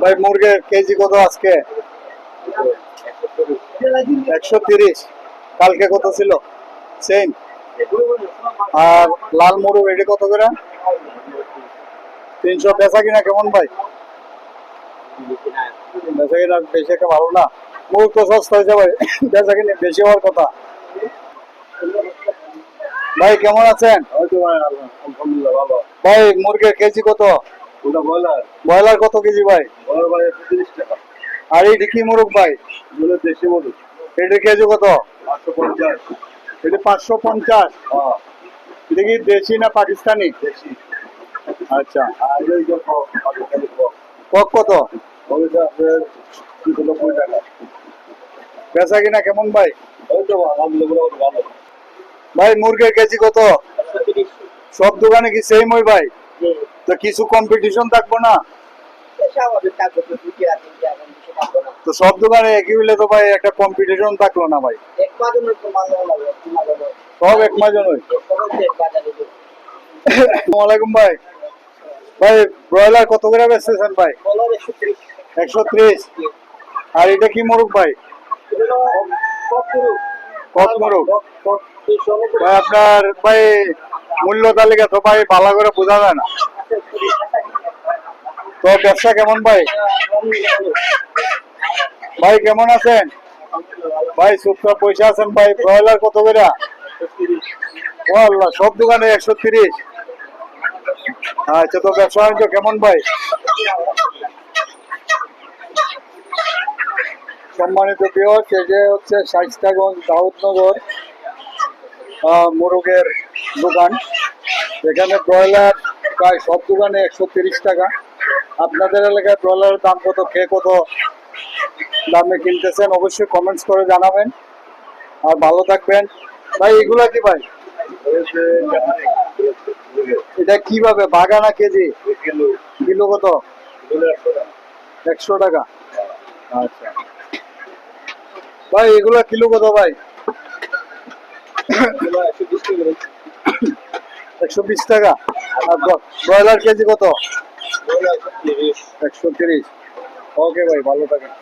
ভাই মুরগের কেজি কত আজকে? একশো তিরিশ। কালকে কত ছিল? সেম আর লাল মুরগ এটি কত করে? তিনশো বেচা কিনা কেমন ভাই? বেচা কিনা বেশি একটা ভালো না। মুরগ তো সস্তা হয়েছে ভাই। বেচা কিনা বেশি হওয়ার কথা। ভাই কেমন আছেন? ভাই মুরগের কেজি কত? ওটা ব্রয়লার। ব্রয়লার কত কেজি ভাই? ব্রয়লার ভাই তিরিশ টাকা। আর এই কি মুরগ ভাই? এগুলো দেশি মধু এটির কেজি কত? পাঁচশো পঞ্চাশ। এটি পাঁচশো পঞ্চাশ। হ্যাঁ। এটা কি দেশি না পাকিস্তানি? দেশি। আচ্ছা। আর এই যে কক, পাকিস্তানি কক। কত? ওইটা আপনার নব্বই টাকা। বেচা কিনা কেমন ভাই? ওই তো আলহামদুলিল্লাহ ভালো। ভাই মুরগের কেজি কত? সব দোকানে কি সেম ওই ভাই? তো কিছু কম্পিটিশন থাকব না। তো সব দোকানে একই হইলে তো ভাই একটা কম্পিটিশন থাকল না ভাই। সব এক মাজন ওই আসসালামাইকুম ভাই। ভাই ব্রয়লার কত করে বেচতেছেন ভাই? একশো ত্রিশ। আর এটা কি মুরগ ভাই? কক মুরগ? ভাই আপনার ভাই মূল্য তালিকা তো ভাই ভালো করে বোঝা যায় না। তো ব্যবসা কেমন ভাই? ভাই, কেমন আছেন? ভাই চুপচাপ পয়সা আছেন ভাই? ব্রয়লার কত করে? ও আল্লাহ সব দোকানে একশো তিরিশ। আচ্ছা তো ব্যবসা বাণিজ্য কেমন ভাই? সম্মানিত প্রিয় সে যে হচ্ছে শাইস্তাগঞ্জ দাউদনগর মোরগের দোকান। এখানে ব্রয়লার প্রায় সব দোকানে একশো তিরিশ টাকা। আপনাদের এলাকায় ব্রয়লারের দাম কত, কে কত দামে কিনতেছেন, অবশ্যই কমেন্টস করে জানাবেন। আর ভালো থাকবেন। ভাই, এগুলা কি ভাই? এটা কীভাবে, বাগানা কেজি? কিলো কত? একশো টাকা। আচ্ছা। ভাই, এগুলা কিলো কত ভাই? একশো বিশ টাকা ব্রয়লার কেজি কত? একশো তিরিশ ওকে ভাই ভালো থাকেন।